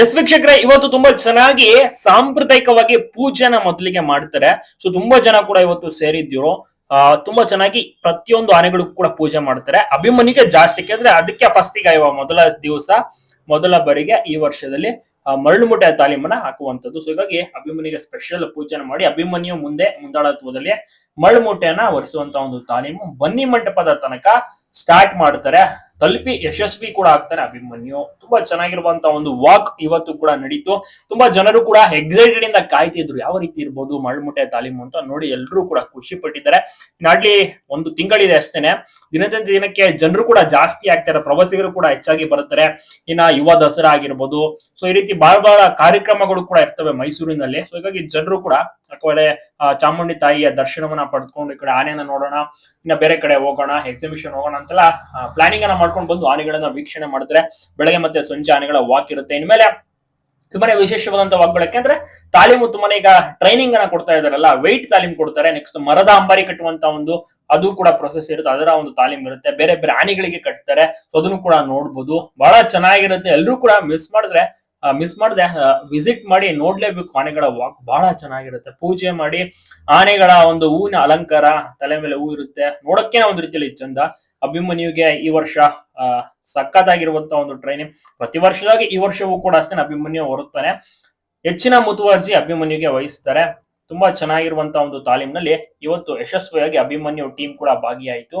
S ವೀಕ್ಷಕರೇ, ಇವತ್ತು ತುಂಬಾ ಚೆನ್ನಾಗಿ ಸಾಂಪ್ರದಾಯಿಕವಾಗಿ ಪೂಜೆನ ಮೊದಲಿಗೆ ಮಾಡ್ತಾರೆ. ಸೊ ತುಂಬಾ ಜನ ಕೂಡ ಇವತ್ತು ಸೇರಿದ್ರು ತುಂಬಾ ಚೆನ್ನಾಗಿ ಪ್ರತಿಯೊಂದು ಆನೆಗಳಿಗೂ ಕೂಡ ಪೂಜೆ ಮಾಡ್ತಾರೆ. ಅಭಿಮನಿಗೆ ಜಾಸ್ತಿ ಕೇಂದ್ರೆ ಅದಕ್ಕೆ ಫಸ್ಟ್ ಈಗ ಮೊದಲ ದಿವಸ, ಮೊದಲ ಬಾರಿಗೆ ಈ ವರ್ಷದಲ್ಲಿ ಮರಳುಮುಟ್ಟೆ ತಾಲೀಮನ್ನ ಹಾಕುವಂತದ್ದು ಸೊ ಹೀಗಾಗಿ ಅಭಿಮನಿಗೆ ಸ್ಪೆಷಲ್ ಪೂಜೆನ ಮಾಡಿ, ಅಭಿಮನ್ಯು ಮುಂದೆ ಮುಂದಾಳತ್ವದಲ್ಲಿ ಮರಳುಮುಟ್ಟೆಯನ್ನ ಒರೆಸುವಂತ ಒಂದು ತಾಲೀಮು, ಬನ್ನಿ ಮಂಟಪದ ತನಕ ಸ್ಟಾರ್ಟ್ ಮಾಡ್ತಾರೆ. ತಲುಪಿ ಯಶಸ್ವಿ ಕೂಡ ಆಗ್ತಾರೆ ಅಭಿಮನ್ಯು. ತುಂಬಾ ಚೆನ್ನಾಗಿರುವಂತ ಒಂದು ವಾಕ್ ಇವತ್ತು ಕೂಡ ನಡೀತು. ತುಂಬಾ ಜನರು ಕೂಡ ಎಕ್ಸೈಟೆಡ್ ಇಂದ ಕಾಯ್ತಿದ್ರು. ಯಾವ ರೀತಿ ಇರ್ಬೋದು ಮಳ್ಮುಟೆ ತಾಲೀಮು ಅಂತ ನೋಡಿ ಎಲ್ಲರೂ ಕೂಡ ಖುಷಿ ಪಟ್ಟಿದ್ದಾರೆ. ನಾಡ್ಲಿ ಒಂದು ತಿಂಗಳಿದೆ ಅಷ್ಟೇನೆ. ದಿನದಿಂದ ದಿನಕ್ಕೆ ಜನರು ಕೂಡ ಜಾಸ್ತಿ ಆಗ್ತಾರೆ ಪ್ರವಾಸಿಗರು ಕೂಡ ಹೆಚ್ಚಾಗಿ ಬರುತ್ತಾರೆ. ಇನ್ನ ಯುವ ದಸರಾ ಆಗಿರ್ಬೋದು. ಸೊ ಈ ರೀತಿ ಬಹಳ ಬಹಳ ಕಾರ್ಯಕ್ರಮಗಳು ಕೂಡ ಇರ್ತವೆ ಮೈಸೂರಿನಲ್ಲಿ. ಸೊ ಹೀಗಾಗಿ ಜನರು ಕೂಡ ಕಡೆ ಚಾಮುಂಡಿ ತಾಯಿಯ ದರ್ಶನವನ್ನ ಪಡೆದುಕೊಂಡು ಈ ಕಡೆ ಆನೆಯನ್ನ ನೋಡೋಣ. ಇನ್ನ ಬೇರೆ ಕಡೆ ಹೋಗೋಣ ಎಕ್ಸಿಬಿಷನ್ ಹೋಗೋಣ ಅಂತೆಲ್ಲ ಪ್ಲಾನಿಂಗ್ ಅನ್ನ ಮಾಡ್ಕೊಂಡು ಬಂದು ಆನೆಗಳನ್ನ ವೀಕ್ಷಣೆ ಮಾಡ್ತಾರೆ ಬೆಳಗ್ಗೆ ಮತ್ತೆ ಸಂಜೆ ಆನೆಗಳ ವಾಕ್ ಇರುತ್ತೆ. ಇನ್ಮೇಲೆ ತುಂಬಾನೇ ವಿಶೇಷವಾದಂತ ವಾಕ್ಗಳು ಅಂದ್ರೆ ತಾಲೀಮು ತುಂಬಾನೇ ಈಗ ಟ್ರೈನಿಂಗ್ ಅನ್ನ ಕೊಡ್ತಾ ಇದಾರಲ್ಲ ವೆಯ್ಟ್ ತಾಲೀಮ್ ಕೊಡ್ತಾರೆ ನೆಕ್ಸ್ಟ್ ಮರದ ಅಂಬಾರಿ ಕಟ್ಟುವಂತ ಒಂದು ಅದು ಕೂಡ ಪ್ರೊಸೆಸ್ ಇರುತ್ತೆ, ಅದರ ಒಂದು ತಾಲೀಮ್ ಇರುತ್ತೆ. ಬೇರೆ ಬೇರೆ ಆನೆಗಳಿಗೆ ಕಟ್ತಾರೆ ಸೊ ಅದನ್ನು ಕೂಡ ನೋಡ್ಬೋದು. ಬಹಳ ಚೆನ್ನಾಗಿರುತ್ತೆ. ಎಲ್ಲರೂ ಕೂಡ ಮಿಸ್ ಮಾಡಿದ್ರೆ ಮಿಸ್ ಮಾಡದೆ ವಿಸಿಟ್ ಮಾಡಿ ನೋಡ್ಲೇಬೇಕು ಆನೆಗಳ ವಾಕ್ ಬಹಳ ಚೆನ್ನಾಗಿರುತ್ತೆ. ಪೂಜೆ ಮಾಡಿ ಆನೆಗಳ ಒಂದು ಹೂವಿನ ಅಲಂಕಾರ, ತಲೆ ಮೇಲೆ ಹೂ ಇರುತ್ತೆ. ನೋಡಕ್ಕೆ ಒಂದು ರೀತಿಯಲ್ಲಿ ಚಂದ. ಅಭಿಮನ್ಯುಗೆ ಈ ವರ್ಷ ಆ, ಸಖತ್ತಾಗಿರುವಂತ ಒಂದು ಟ್ರೈನಿಂಗ್ ಪ್ರತಿ ವರ್ಷದಾಗಿ ಈ ವರ್ಷವೂ ಕೂಡ ಅಷ್ಟೇ ಅಭಿಮನ್ಯು ಹೊರುತ್ತಾನೆ ಹೆಚ್ಚಿನ ಮುತುವರ್ಜಿ ಅಭಿಮನ್ಯುಗೆ ವಹಿಸ್ತಾರೆ. ತುಂಬಾ ಚೆನ್ನಾಗಿರುವಂತಹ ಒಂದು ತಾಲೀಮ್ನಲ್ಲಿ ಇವತ್ತು ಯಶಸ್ವಿಯಾಗಿ ಅಭಿಮನ್ಯು ಟೀಮ್ ಕೂಡ ಭಾಗಿಯಾಯಿತು.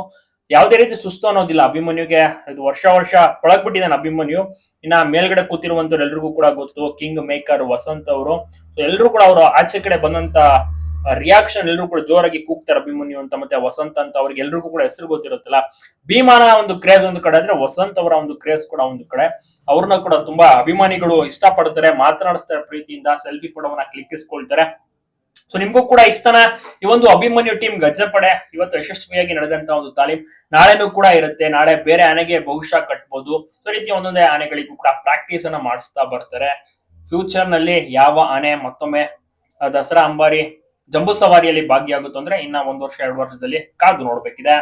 ಯಾವುದೇ ರೀತಿ ಸುಸ್ತು ಅನ್ನೋದಿಲ್ಲ. ಅಭಿಮನ್ಯುಗೆ ಇದು ವರ್ಷ ವರ್ಷ ಪಳಗ್ಬಿಟ್ಟಿದ್ದಾನೆ ಅಭಿಮನ್ಯು. ಇನ್ನ ಮೇಲ್ಗಡೆ ಕೂತಿರುವಂತ ಎಲ್ರಿಗೂ ಕೂಡ ಗೊತ್ತು. ಕಿಂಗ್ ಮೇಕರ್ ವಸಂತ್ ಅವರು. ಎಲ್ಲರೂ ಕೂಡ ಅವರು ಆಚೆ ಕಡೆ ಬಂದಂತ ರಿಯಾಕ್ಷನ್ ಎಲ್ಲರೂ ಕೂಡ ಜೋರಾಗಿ ಕೂಗ್ತಾರೆ ಅಭಿಮನ್ಯು ಅಂತ ಮತ್ತೆ ವಸಂತ ಅಂತ ಅವ್ರಿಗೆ ಎಲ್ರಿಗೂ ಕೂಡ ಹೆಸರು ಗೊತ್ತಿರುತ್ತಲ್ಲ. ಭೀಮಾನ ಒಂದು ಕ್ರೇಜ್ ಒಂದು ಕಡೆ ಆದ್ರೆ ವಸಂತ್ ಅವರ ಒಂದು ಕ್ರೇಜ್ ಕೂಡ ಒಂದು ಕಡೆ. ಅವ್ರನ್ನ ಕೂಡ ತುಂಬಾ ಅಭಿಮಾನಿಗಳು ಇಷ್ಟಪಡ್ತಾರೆ ಮಾತನಾಡಿಸ್ತಾರೆ ಪ್ರೀತಿಯಿಂದ ಸೆಲ್ಫಿ ಕೂಡ ಕ್ಲಿಕ್ಕಿಸ್ಕೊಳ್ತಾರೆ. ಸೊ ನಿಮ್ಗೂ ಕೂಡ ಇಷ್ಟನ ಈ ಒಂದು ಅಭಿಮನ್ಯು ಟೀಮ್ ಗಜ್ಜಪಡೆ ಇವತ್ತು ಯಶಸ್ವಿಯಾಗಿ ನಡೆದಂತ ಒಂದು ತಾಲೀಮ್ ನಾಳೆನೂ ಕೂಡ ಇರುತ್ತೆ. ನಾಳೆ ಬೇರೆ ಆನೆಗೆ ಬಹುಶಃ ಕಟ್ಬೋದು. ಸೊ ರೀತಿ ಒಂದೊಂದೇ ಆನೆಗಳಿಗೂ ಕೂಡ ಪ್ರಾಕ್ಟೀಸ್ ಅನ್ನ ಮಾಡಿಸ್ತಾ ಬರ್ತಾರೆ. ಫ್ಯೂಚರ್ನಲ್ಲಿ ಯಾವ ಆನೆ ಮತ್ತೊಮ್ಮೆ ದಸರಾ ಅಂಬಾರಿ ಜಂಬೂ ಸವಾರಿಯಲ್ಲಿ ಭಾಗಿಯಾಗುತ್ತೆ ಅಂದ್ರೆ ಇನ್ನ ಒಂದ್ ವರ್ಷ ಎರಡು ವರ್ಷದಲ್ಲಿ ಕಾದು ನೋಡ್ಬೇಕಿದೆ.